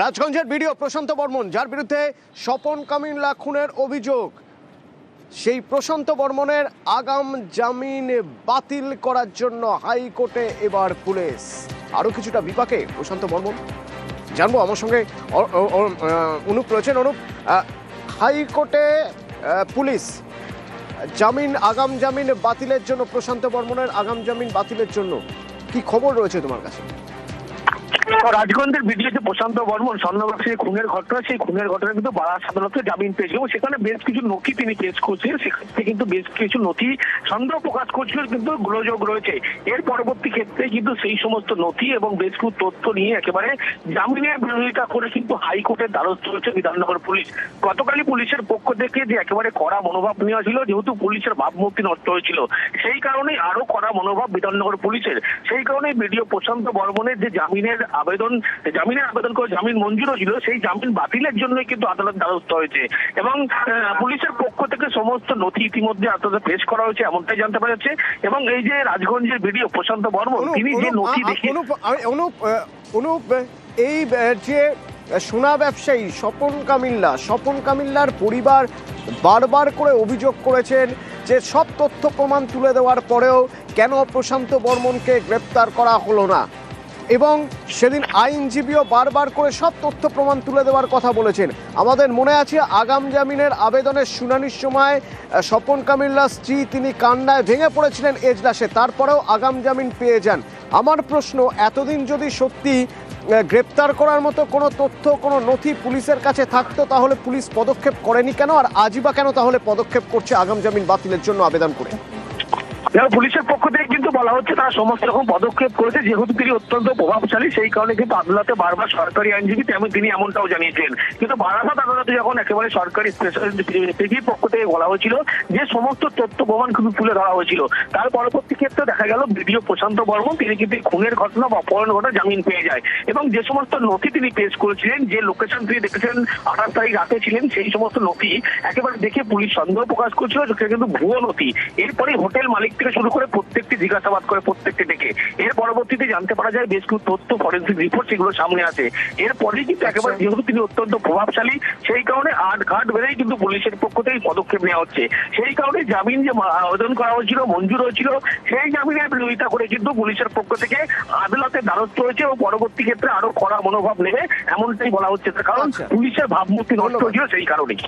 রাজগঞ্জের video Prashanta Barman, যার বিরুদ্ধে স্বপন কামিনলা খুনের অভিযোগ। সেই প্রশান্ত বর্মনের আগাম জামিন বাতিল করার জন্য হাইকোর্টে এবার পুলিশ। আরও কিছুটা বিপাকে প্রশান্ত বর্মন। জানব আমার সঙ্গে অনুপ রয়েছেন। অনুপ হাইকোর্টে পুলিশ জামিন, আগাম জামিন বাতিলের জন্য প্রশান্ত বর্মনের আগাম জামিন বাতিলের জন্য কি খবর রয়েছে তোমার কাছে? রাজগঞ্জের ভিডিওতে প্রশান্ত বর্মন, স্বর্ণবাসী খুনের ঘটনা, সেই খুনের ঘটনা কিন্তু বারাস আদালতে জামিন পেয়েছিল এবং সেখানে বেশ কিছু নথি তিনি পেশ করছেন। সেক্ষেত্রে কিন্তু বেশ কিছু নথি সন্দেহ প্রকাশ করছিল, কিন্তু গোলযোগ রয়েছে। এর পরবর্তী ক্ষেত্রে কিন্তু সেই সমস্ত নথি এবং বেশ কিছু তথ্য নিয়ে একেবারে জামিনের বিরোধিতা করে কিন্তু হাইকোর্টের দ্বারস্থ হয়েছে বিধাননগর পুলিশ। গতকালই পুলিশের পক্ষ থেকে যে একেবারে কড়া মনোভাব নেওয়া ছিল, যেহেতু পুলিশের ভাবমূর্তি নষ্ট হয়েছিল, সেই কারণে আরও কড়া মনোভাব বিধাননগর পুলিশের। সেই কারণে বিডিও প্রশান্ত বর্মনের যে জামিনের আবেদন জামিনের আবেদন করে জামিন মঞ্জুর ছিল সেই জামিন বাতিলের জন্যই কিন্তু আদালত দ্বারস্থ হয়েছে। এবং পুলিশের পক্ষ থেকে সমস্ত নথি ইতিমধ্যে আদালতে পেশ করা হয়েছে এমনটাই জানতে পারা যাচ্ছে। এবং এই যে রাজগঞ্জের ভিডিও প্রশান্ত বর্মন তিনি যে নথি অনুপ অনুপ আহ, এই যে সোনা ব্যবসায়ী স্বপন কামিল্লা স্বপন কামিল্লার পরিবার বারবার করে অভিযোগ করেছেন যে সব তথ্য প্রমাণ তুলে দেওয়ার পরেও কেন প্রশান্ত বর্মনকে গ্রেপ্তার করা হলো না। এবং সেদিন আইনজীবীও বারবার করে সব তথ্য প্রমাণ তুলে দেওয়ার কথা বলেছেন। আমাদের মনে আছে আগাম জামিনের আবেদনের শুনানির সময় স্বপন কামিল্লার স্ত্রী তিনি কান্নায় ভেঙে পড়েছিলেন এজলাসে, তারপরেও আগাম জামিন পেয়ে যান। আমার প্রশ্ন, এতদিন যদি সত্যি গ্রেপ্তার করার মতো কোনো তথ্য, কোনো নথি পুলিশের কাছে থাকতো, তাহলে পুলিশ পদক্ষেপ করেনি কেন? আর আজই বা কেন তাহলে পদক্ষেপ করছে আগাম জামিন বাতিলের জন্য আবেদন করে? এবার পুলিশের পক্ষ থেকে কিন্তু বলা হচ্ছে তারা সমস্ত রকম পদক্ষেপ করেছে। যেহেতু তিনি অত্যন্ত প্রভাবশালী, সেই কারণে কিন্তু আদালতে বারবার সরকারি আইনজীবী তেমন তিনি এমনটাও জানিয়েছেন। কিন্তু বারাসাত আদালতে যখন একেবারে সরকারি স্পেশাল পক্ষ থেকে বলা হয়েছিল যে সমস্ত তথ্য প্রমাণ কিন্তু তুলে ধরা হয়েছিল, তার পরবর্তী ক্ষেত্রে দেখা গেল ভিডিও প্রশান্ত বর্মন, তিনি কিন্তু খুনের ঘটনা বা অপহরণ ঘটনা জামিন পেয়ে যায়। এবং যে সমস্ত নথি তিনি পেশ করেছিলেন, যে লোকেশন তিনি দেখেছেন, আঠাশ তারিখ রাতে ছিলেন, সেই সমস্ত নথি একেবারে দেখে পুলিশ সন্দেহ প্রকাশ করছিল কিন্তু ভুয়ো নথি। এরপরে হোটেল মালিক থেকে শুরু করে প্রত্যেকটি জিজ্ঞাসাবাদ করে প্রত্যেকটি ডেকে। এর পরবর্তীতে জানতে পারা যায় বেশ কিছু তথ্য ফরেন্সিক রিপোর্ট সেগুলো সামনে আসে এরপরেই কিন্তু একেবারে যেহেতু তিনি অত্যন্ত প্রভাবশালী সেই কারণে আট ঘাট বেড়েই কিন্তু পুলিশের পক্ষ থেকে পদক্ষেপ নেওয়া হচ্ছে। সেই কারণে জামিন যে আবেদন করা হয়েছিল মঞ্জুর হয়েছিল সেই জামিনের বিরোধিতা করে কিন্তু পুলিশের পক্ষ থেকে আদালতে দ্বারস্থ হয়েছে ও পরবর্তী ক্ষেত্রে আরও কড়া মনোভাব নেবে এমনটাই বলা হচ্ছে। কারণ আচ্ছা। পুলিশের ভাবমূর্তি নষ্ট হয়েছিল সেই কারণেই।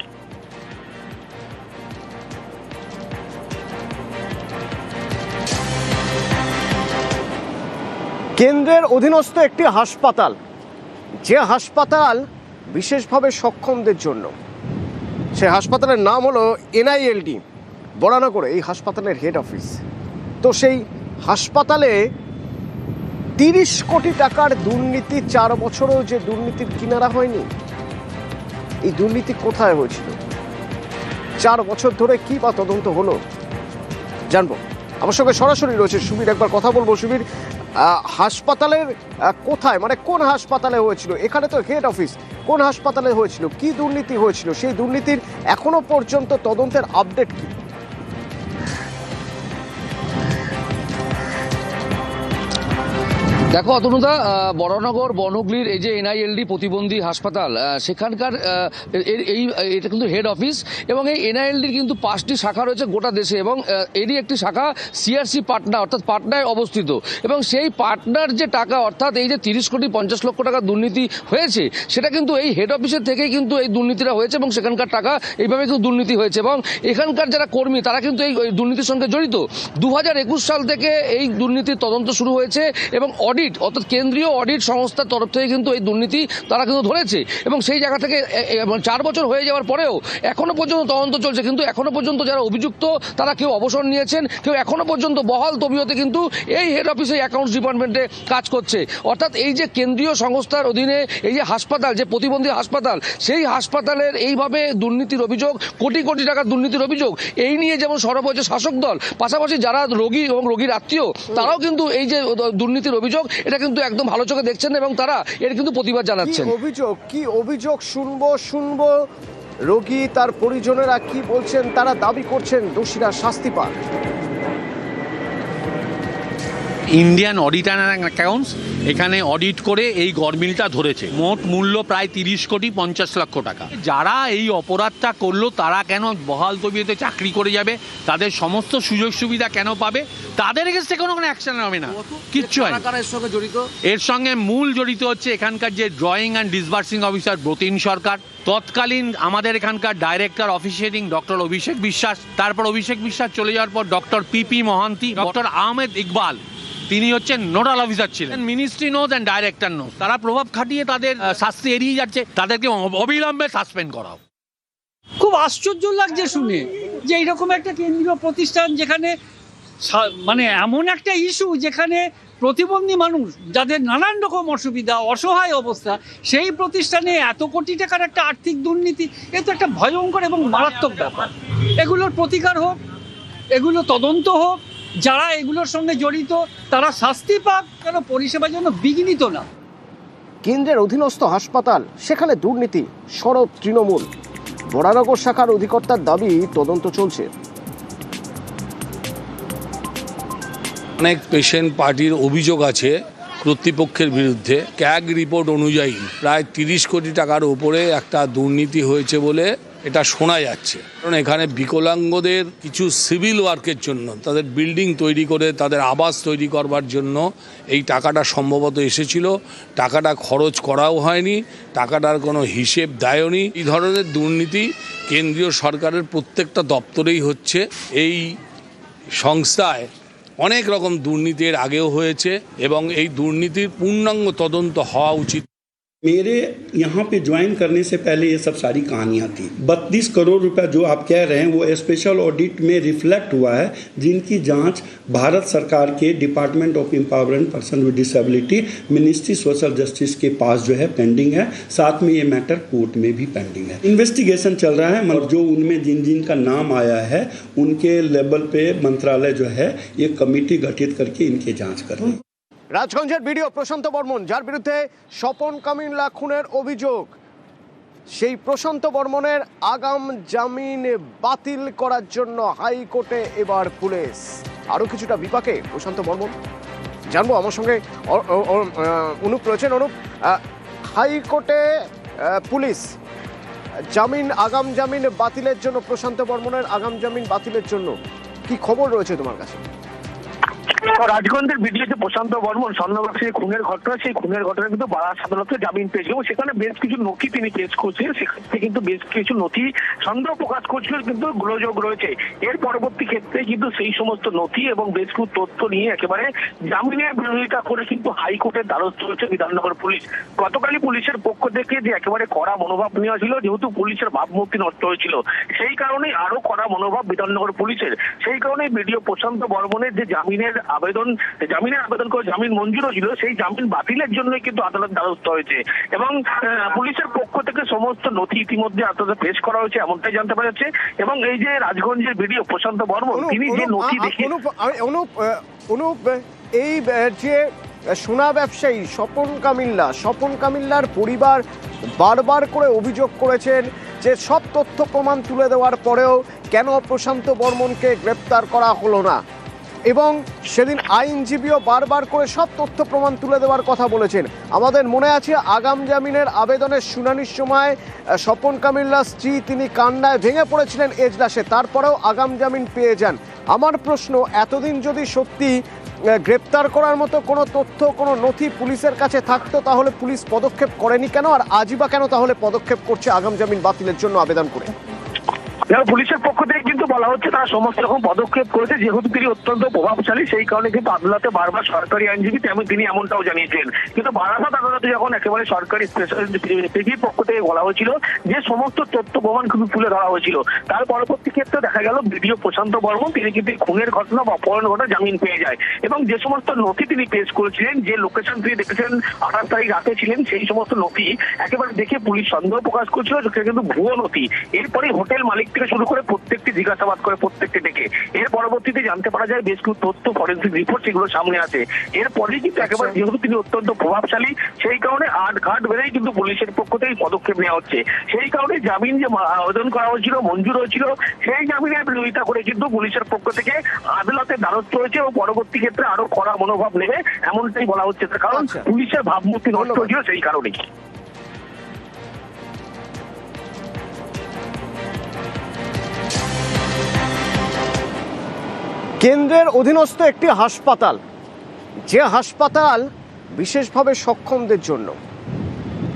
কেন্দ্রের অধীনস্থ একটি হাসপাতাল। যে হাসপাতাল বিশেষভাবে সক্ষমদের জন্য। সে হাসপাতালের নাম হলো এনআইএলডি, বরানগরে এই হাসপাতালের হেড অফিস। তো সেই হাসপাতালে তিরিশ কোটি টাকার দুর্নীতি, চার বছরও যে দুর্নীতির কিনারা হয়নি, এই দুর্নীতি কোথায় হয়েছিল? চার বছর ধরে কি বা তদন্ত হলো? জানব। আমার সঙ্গে সরাসরি রয়েছে সুবীর, একবার কথা বলব। সুবীর হাসপাতালের কোথায়? মানে কোন হাসপাতালে হয়েছিল? এখানে তো হেড অফিস কোন হাসপাতালে হয়েছিল? কি দুর্নীতি হয়েছিল? সেই দুর্নীতির এখনও পর্যন্ত তদন্তের আপডেট কি? দেখো অতনুদা আহ, বরানগর বনগুলির এই যে এনআইএলডি প্রতিবন্ধী হাসপাতাল সেখানকার এই এটা কিন্তু হেড অফিস এবং এই এনআইএলডির কিন্তু পাঁচটি শাখা রয়েছে গোটা দেশে এবং এরই একটি শাখা সিআরসি পাটনা অর্থাৎ পাটনায় অবস্থিত। এবং সেই পাটনার যে টাকা অর্থাৎ এই যে তিরিশ কোটি পঞ্চাশ লক্ষ টাকা দুর্নীতি হয়েছে সেটা কিন্তু এই হেড অফিসের থেকেই কিন্তু এই দুর্নীতিটা হয়েছে এবং সেখানকার টাকা এইভাবে কিন্তু দুর্নীতি হয়েছে এবং এখানকার যারা কর্মী তারা কিন্তু এই এই দুর্নীতির সঙ্গে জড়িত। দু হাজার একুশ সাল থেকে এই দুর্নীতির তদন্ত শুরু হয়েছে এবং অডিট অর্থাৎ কেন্দ্রীয় অডিট সংস্থার তরফ থেকে কিন্তু এই দুর্নীতি তারা কিন্তু ধরেছে। এবং সেই জায়গা থেকে চার বছর হয়ে যাওয়ার পরেও এখনও পর্যন্ত তদন্ত চলছে। কিন্তু এখনও পর্যন্ত যারা অভিযুক্ত, তারা কেউ অবসর নিয়েছেন, কেউ এখনও পর্যন্ত বহাল তবিয়তে কিন্তু এই হেড অফিসে অ্যাকাউন্টস ডিপার্টমেন্টে কাজ করছে। অর্থাৎ এই যে কেন্দ্রীয় সংস্থার অধীনে এই যে হাসপাতাল, যে প্রতিবন্ধী হাসপাতাল, সেই হাসপাতালের এইভাবে দুর্নীতির অভিযোগ, কোটি কোটি টাকার দুর্নীতির অভিযোগ, এই নিয়ে যেমন সরব হয়েছে শাসক দল, পাশাপাশি যারা রোগী এবং রোগীর আত্মীয়, তারাও কিন্তু এই যে দুর্নীতির অভিযোগ এটা কিন্তু একদম ভালো চোখে দেখছেন এবং তারা এর কিন্তু প্রতিবাদ জানাচ্ছেন। অভিযোগ? কি অভিযোগ শুনব শুনব? রোগী তার পরিজনেরা কি বলছেন? তারা দাবি করছেন দোষীরা শাস্তি পান ইন্ডিয়ান অডিটার অ্যান্ড অ্যাকাউন্টস এখানে অডিট করে এই গরমিলটা ধরেছে। মোট মূল্য প্রায় তিরিশ কোটি পঞ্চাশ লক্ষ টাকা। যারা এই অপরাধটা করল তারা কেন বহাল তবিয়তে চাকরি করে যাবে? তাদের সমস্ত সুযোগ সুবিধা কেন পাবে? তাদের এগেস্টে কোনো কোনো অ্যাকশন হবে না। কিচ্ছু হয় এর সঙ্গে মূল জড়িত হচ্ছে এখানকার যে drawing and disbursing officer Bratin Sarkar তৎকালীন আমাদের এখানকার ডাইরেক্টর অফিসিয়েটিং ডক্টর অভিষেক বিশ্বাস। তারপর অভিষেক বিশ্বাস চলে যাওয়ার পর doctor P P Mohanty doctor Ahmed Iqbal তিনি হচ্ছেন নোডাল অফিসার ছিলেন। Ministry knows and director knows তারা প্রভাব খাটিয়ে তাদের শাস্তি এড়িয়ে যাচ্ছে। তাদেরকে অবিলম্বে সাসপেন্ড করাও খুব আশ্চর্য লাগছে শুনে যে এইরকম একটা কেন্দ্রীয় প্রতিষ্ঠান যেখানে সা- মানে এমন একটা ইস্যু যেখানে প্রতিবন্ধী মানুষ যাদের নানান রকম অসুবিধা অসহায় অবস্থা সেই প্রতিষ্ঠানে এত কোটি টাকার একটা আর্থিক দুর্নীতি এ তো একটা ভয়ঙ্কর এবং মারাত্মক ব্যাপার। এগুলোর প্রতিকার হোক এগুলো তদন্ত হোক যারা এগুলোর সঙ্গে জড়িত তারা শাস্তি পাক কেন পরিষেবার জন্য বিঘ্নিত না? কেন্দ্রের অধীনস্থ হাসপাতাল সেখানে দুর্নীতি সরব তৃণমূল। বরানগর শাখার অধিকর্তার দাবি তদন্ত চলছে। অনেক পেশেন্ট পার্টির অভিযোগ আছে কর্তৃপক্ষের বিরুদ্ধে। ক্যাগ রিপোর্ট অনুযায়ী প্রায় তিরিশ কোটি টাকার উপরে একটা দুর্নীতি হয়েছে বলে এটা শোনা যাচ্ছে। কারণ এখানে বিকলাঙ্গদের কিছু সিভিল ওয়ার্কের জন্য, তাদের বিল্ডিং তৈরি করে, তাদের আবাস তৈরি করবার জন্য এই টাকাটা সম্ভবত এসেছিল। টাকাটা খরচ করাও হয়নি, টাকাটার কোনো হিসেব দেয়নি এই ধরনের দুর্নীতি কেন্দ্রীয় সরকারের প্রত্যেকটা দপ্তরেই হচ্ছে। এই সংস্থায় অনেক রকম দুর্নীতির আগেও হয়েছে এবং এই দুর্নীতির পূর্ণাঙ্গ তদন্ত হওয়া উচিত मेरे यहाँ पे ज्वाइन करने से पहले ये सब सारी कहानियाँ थी। बत्तीस करोड़ रुपया जो आप कह रहे हैं, वो स्पेशल ऑडिट में रिफ्लेक्ट हुआ है, जिनकी जाँच भारत सरकार के department of empowerment person with disability ministry social justice के पास जो है पेंडिंग है। साथ में ये मैटर कोर्ट में भी पेंडिंग है। इन्वेस्टिगेशन चल रहा है मतलब जो उनमें जिन जिन का नाम आया है, उनके लेवल पे मंत्रालय जो है, ये कमेटी गठित करके इनकी जाँच कर रही है। রাজগঞ্জের ভিডিও প্রশান্ত বর্মন, যার বিরুদ্ধে স্বপন কামিল্লা খুনের অভিযোগ। সেই প্রশান্ত বর্মনের আগাম জামিন বাতিল করার জন্য হাইকোর্টে এবার পুলিশ। আরও কিছুটা বিপাকে প্রশান্ত বর্মন। জানব আমার সঙ্গে অনুপ রয়েছেন। অনুপ হাইকোর্টে পুলিশ জামিন, আগাম জামিন বাতিলের জন্য, প্রশান্ত বর্মনের আগাম জামিন বাতিলের জন্য কি খবর রয়েছে তোমার কাছে? রাজগঞ্জের ভিডিওতে প্রশান্ত বর্মন স্বর্ণবাক্সের খুনের ঘটনা, সেই খুনের ঘটনা কিন্তু বারাস সাধারণত জামিন পেয়েছে এবং সেখানে বেশ কিছু নথি তিনি পেশ করছিলেন। সেখান থেকে কিন্তু বেশ কিছু নথি সন্দেহ প্রকাশ করছিল, কিন্তু গোলযোগ রয়েছে। এর পরবর্তী ক্ষেত্রে কিন্তু সেই সমস্ত নথি এবং বেশ কিছু তথ্য নিয়ে একেবারে জামিনের বিরোধিতা করে কিন্তু হাইকোর্টের দ্বারস্থ হয়েছে বিধাননগর পুলিশ। গতকালই পুলিশের পক্ষ থেকে যে একেবারে কড়া মনোভাব নেওয়া ছিল, যেহেতু পুলিশের ভাবমূর্তি নষ্ট হয়েছিল, সেই কারণেই আরও কড়া মনোভাব বিধাননগর পুলিশের। সেই কারণেই বিডিও প্রশান্ত বর্মনের যে জামিনের আবেদন জামিনের আবেদন করে জামিন মঞ্জুর ছিল সেই জামিন বাতিলের জন্যই কিন্তু আদালত দ্বারস্থ হয়েছে। এবং পুলিশের পক্ষ থেকে সমস্ত নথি ইতিমধ্যে আদালতে পেশ করা হয়েছে এমনটাই জানতে পারা যাচ্ছে। এবং এই যে রাজগঞ্জের ভিডিও প্রশান্ত বর্মন অনুপ, তিনি যে নথি অনুপ এই যে সোনা ব্যবসায়ী স্বপন কামিল্লা স্বপন কামিল্লার পরিবার বারবার করে অভিযোগ করেছেন যে সব তথ্য প্রমাণ তুলে দেওয়ার পরেও কেন প্রশান্ত বর্মনকে গ্রেপ্তার করা হলো না। এবং সেদিন আইনজীবীও বারবার করে সব তথ্য প্রমাণ তুলে দেওয়ার কথা বলেছেন। আমাদের মনে আছে আগাম জামিনের আবেদনের শুনানির সময় স্বপন কামিল্লা স্ত্রী তিনি কান্নায় ভেঙে পড়েছিলেন এজলাসে, তারপরেও আগাম জামিন পেয়ে যান। আমার প্রশ্ন, এতদিন যদি সত্যি গ্রেপ্তার করার মতো কোনো তথ্য, কোনো নথি পুলিশের কাছে থাকতো, তাহলে পুলিশ পদক্ষেপ করেনি কেন? আর আজই বা কেন তাহলে পদক্ষেপ করছে আগাম জামিন বাতিলের জন্য আবেদন করে? এবার পুলিশের পক্ষ থেকে কিন্তু বলা হচ্ছে তারা সমস্ত রকম পদক্ষেপ করেছে। যেহেতু তিনি অত্যন্ত প্রভাবশালী, সেই কারণে কিন্তু আদালতে বারবার সরকারি আইনজীবী তেমন তিনি এমনটাও জানিয়েছেন। কিন্তু বারাসাত আদালতে যখন একেবারে সরকারি স্পেশাল পক্ষ থেকে বলা হয়েছিল যে সমস্ত তথ্য প্রমাণ কিন্তু তুলে ধরা হয়েছিল, তার পরবর্তী ক্ষেত্রে দেখা গেল ভিডিও প্রশান্ত বর্মন, তিনি কিন্তু খুনের ঘটনা বা অপহরণ ঘটনা জামিন পেয়ে যায়। এবং যে সমস্ত নথি তিনি পেশ করেছিলেন, যে লোকেশন তিনি দেখেছেন, আঠাশ তারিখ রাতে ছিলেন, সেই সমস্ত নথি একেবারে দেখে পুলিশ সন্দেহ প্রকাশ করছিল সেটা কিন্তু ভুয়ো নথি। এরপরে হোটেল মালিক থেকে শুরু করে প্রত্যেকটি জিজ্ঞাসাবাদ করে প্রত্যেকটি ডেকে। এর পরবর্তীতে জানতে পারা যায় বেশ কিছু তথ্য ফরেন্সিক রিপোর্ট সেগুলো সামনে আসে এরপরেই কিন্তু একেবারে যেহেতু তিনি অত্যন্ত প্রভাবশালী সেই কারণে আট ঘাট বেড়েই কিন্তু পুলিশের পক্ষ থেকে পদক্ষেপ নেওয়া হচ্ছে। সেই কারণে জামিন যে আবেদন করা হয়েছিল মঞ্জুর হয়েছিল সেই জামিনের বিরোধিতা করে কিন্তু পুলিশের পক্ষ থেকে আদালতে দ্বারস্থ হয়েছে এবং পরবর্তী ক্ষেত্রে আরও কড়া মনোভাব নেবে এমনটাই বলা হচ্ছে। কারণ আচ্ছা। পুলিশের ভাবমূর্তি নষ্ট হয়েছিল সেই কারণেই। কেন্দ্রের অধীনস্থ একটি হাসপাতাল। যে হাসপাতাল বিশেষভাবে সক্ষমদের জন্য।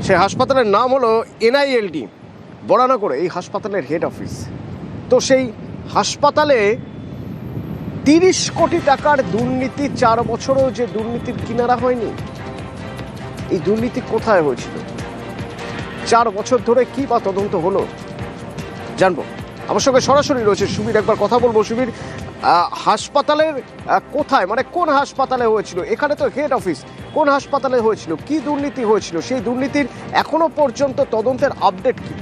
সে হাসপাতালের নাম হলো এনআইএলডি, বরানগরে এই হাসপাতালের হেড অফিস তো সেই হাসপাতালে তিরিশ কোটি টাকার দুর্নীতি, চার বছরেও যে দুর্নীতির কিনারা হয়নি, এই দুর্নীতি কোথায় হয়েছিল? চার বছর ধরে কি বা তদন্ত হলো? জানব। আমার সঙ্গে সরাসরি রয়েছে সুবীর, একবার কথা বলব। সুবীর হাসপাতালের কোথায়? মানে কোন হাসপাতালে হয়েছিল? এখানে তো হেড অফিস কোন হাসপাতালে হয়েছিল? কি দুর্নীতি হয়েছিল? সেই দুর্নীতির এখনও পর্যন্ত তদন্তের আপডেট কি?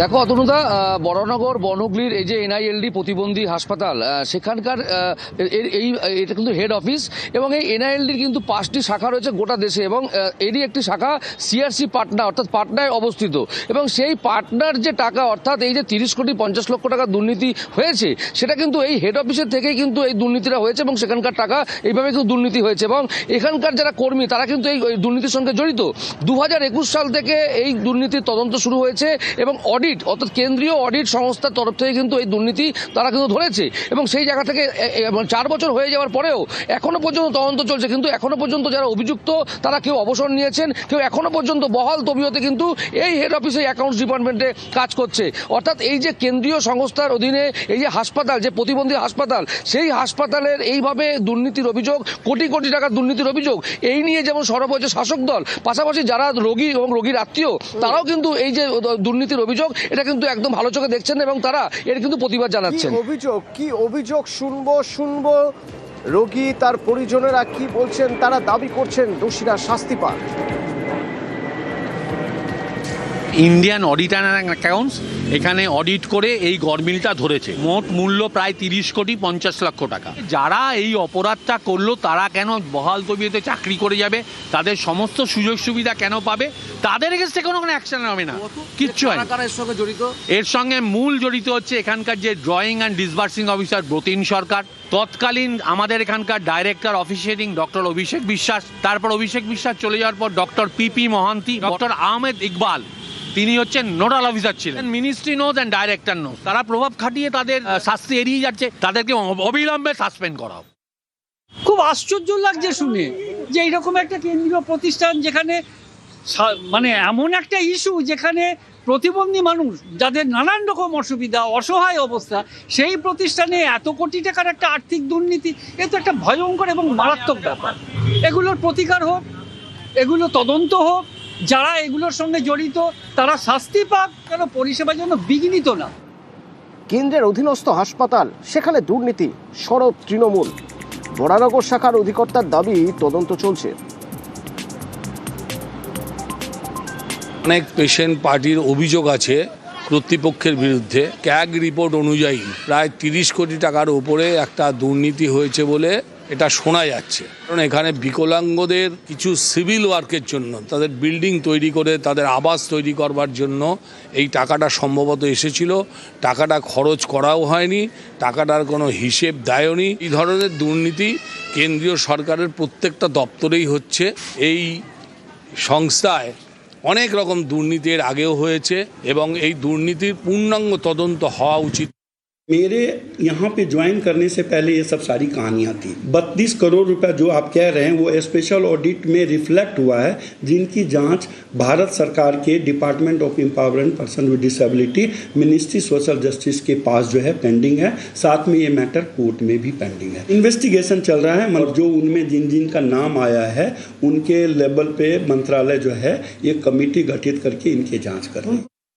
দেখো অতনুদা আহ, বরানগর বনগ্লির এই যে এনআইএলডি প্রতিবন্ধী হাসপাতাল সেখানকার এই এটা কিন্তু হেড অফিস এবং এই এনআইএলডির কিন্তু পাঁচটি শাখা রয়েছে গোটা দেশে এবং এরই একটি শাখা সিআরসি পাটনা অর্থাৎ পাটনায় অবস্থিত। এবং সেই পাটনার যে টাকা অর্থাৎ এই যে তিরিশ কোটি পঞ্চাশ লক্ষ টাকা দুর্নীতি হয়েছে সেটা কিন্তু এই হেড অফিসের থেকেই কিন্তু এই দুর্নীতিটা হয়েছে এবং সেখানকার টাকা এইভাবে কিন্তু দুর্নীতি হয়েছে এবং এখানকার যারা কর্মী তারা কিন্তু এই এই দুর্নীতির সঙ্গে জড়িত। দু হাজার একুশ সাল থেকে এই দুর্নীতির তদন্ত শুরু হয়েছে এবং অডিট অর্থাৎ কেন্দ্রীয় অডিট সংস্থার তরফ থেকে কিন্তু এই দুর্নীতি তারা কিন্তু ধরেছে। এবং সেই জায়গা থেকে মানে চার বছর হয়ে যাওয়ার পরেও এখনও পর্যন্ত তদন্ত চলছে। কিন্তু এখনও পর্যন্ত যারা অভিযুক্ত, তারা কেউ অবসর নিয়েছেন, কেউ এখনও পর্যন্ত বহাল তবিয়তে কিন্তু এই হেড অফিসে অ্যাকাউন্টস ডিপার্টমেন্টে কাজ করছে। অর্থাৎ এই যে কেন্দ্রীয় সংস্থার অধীনে এই যে হাসপাতাল, যে প্রতিবন্ধী হাসপাতাল, সেই হাসপাতালের এইভাবে দুর্নীতির অভিযোগ, কোটি কোটি টাকার দুর্নীতির অভিযোগ, এই নিয়ে যেমন সরব হয়েছে শাসক দল, পাশাপাশি যারা রোগী এবং রোগীর আত্মীয়, তারাও কিন্তু এই যে দুর্নীতির অভিযোগ এটা কিন্তু একদম ভালো চোখে দেখছেন এবং তারা এর কিন্তু প্রতিবাদ জানাচ্ছেন। অভিযোগ? কি অভিযোগ? শুনব শুনব। রোগী তার পরিজনেরা কি বলছেন? তারা দাবি করছেন দোষীরা শাস্তি পাক। ইন্ডিয়ান অডিট অ্যান্ড অ্যাকাউন্টস এখানে অডিট করে এই গরমিলটা ধরেছে। মোট মূল্য প্রায় তিরিশ কোটি পঞ্চাশ লক্ষ টাকা। যারা এই অপরাধটা করল তারা কেন বহাল তবিয়তে চাকরি করে যাবে? তাদের সমস্ত সুযোগ সুবিধা কেন পাবে? তাদের এগেস্টে কোনো কোনো অ্যাকশন হবে না। কিচ্ছু হয় এর সঙ্গে জড়িত? এর সঙ্গে মূল জড়িত হচ্ছে এখানকার যে drawing and disbursing officer Bratin Sarkar. তৎকালীন আমাদের এখানকার ডাইরেক্টর অফিসিয়েটিং ডক্টর অভিষেক বিশ্বাস। তারপর অভিষেক বিশ্বাস চলে যাওয়ার পর doctor P P Mohanty doctor Ahmed Iqbal তিনি হচ্ছেন নোডাল অফিসার ছিলেন। Ministry knows and director knows তারা প্রভাব খাটিয়ে তাদের শাস্তি এড়িয়ে যাচ্ছে। তাদেরকে অবিলম্বে সাসপেন্ড করা খুব আশ্চর্য লাগছে শুনে যে এইরকম একটা কেন্দ্রীয় প্রতিষ্ঠান যেখানে মানে এমন একটা ইস্যু যেখানে প্রতিবন্ধী মানুষ যাদের নানান রকম অসুবিধা অসহায় অবস্থা সেই প্রতিষ্ঠানে এত কোটি টাকার একটা আর্থিক দুর্নীতি এ তো একটা ভয়ঙ্কর এবং মারাত্মক ব্যাপার। এগুলোর প্রতিকার হোক এগুলো তদন্ত হোক যারা এগুলোর সঙ্গে জড়িত তারা শাস্তি পাক কেন পরিষেবার জন্য বিঘ্নিত না? কেন্দ্রের অধীনস্থ হাসপাতাল সেখানে দুর্নীতি সরব তৃণমূল। বরানগর শাখার অধিকর্তার দাবি তদন্ত চলছে। অনেক পেশেন্ট পার্টির অভিযোগ আছে কর্তৃপক্ষের বিরুদ্ধে। ক্যাগ রিপোর্ট অনুযায়ী প্রায় তিরিশ কোটি টাকার ওপরে একটা দুর্নীতি হয়েছে বলে এটা শোনা যাচ্ছে। কারণ এখানে বিকলাঙ্গদের কিছু সিভিল ওয়ার্কের জন্য, তাদের বিল্ডিং তৈরি করে, তাদের আবাস তৈরি করবার জন্য এই টাকাটা সম্ভবত এসেছিল। টাকাটা খরচ করাও হয়নি, টাকাটার কোনো হিসেব দেয়নি এই ধরনের দুর্নীতি কেন্দ্রীয় সরকারের প্রত্যেকটা দপ্তরেই হচ্ছে। এই সংস্থায় অনেক রকম দুর্নীতির আগেও হয়েছে এবং এই দুর্নীতির পূর্ণাঙ্গ তদন্ত হওয়া উচিত। मेरे यहाँ पे ज्वाइन करने से पहले ये सब सारी कहानियाँ थी। बत्तीस करोड़ रुपया जो आप कह रहे हैं, वो स्पेशल ऑडिट में रिफ्लेक्ट हुआ है, जिनकी जाँच भारत सरकार के department of empowerment person with disability ministry social justice के पास जो है पेंडिंग है। साथ में ये मैटर कोर्ट में भी पेंडिंग है। इन्वेस्टिगेशन चल रहा है मतलब जो उनमें जिन जिन का नाम आया है, उनके लेवल पे मंत्रालय जो है, ये कमेटी गठित करके इनकी जाँच कर रही है।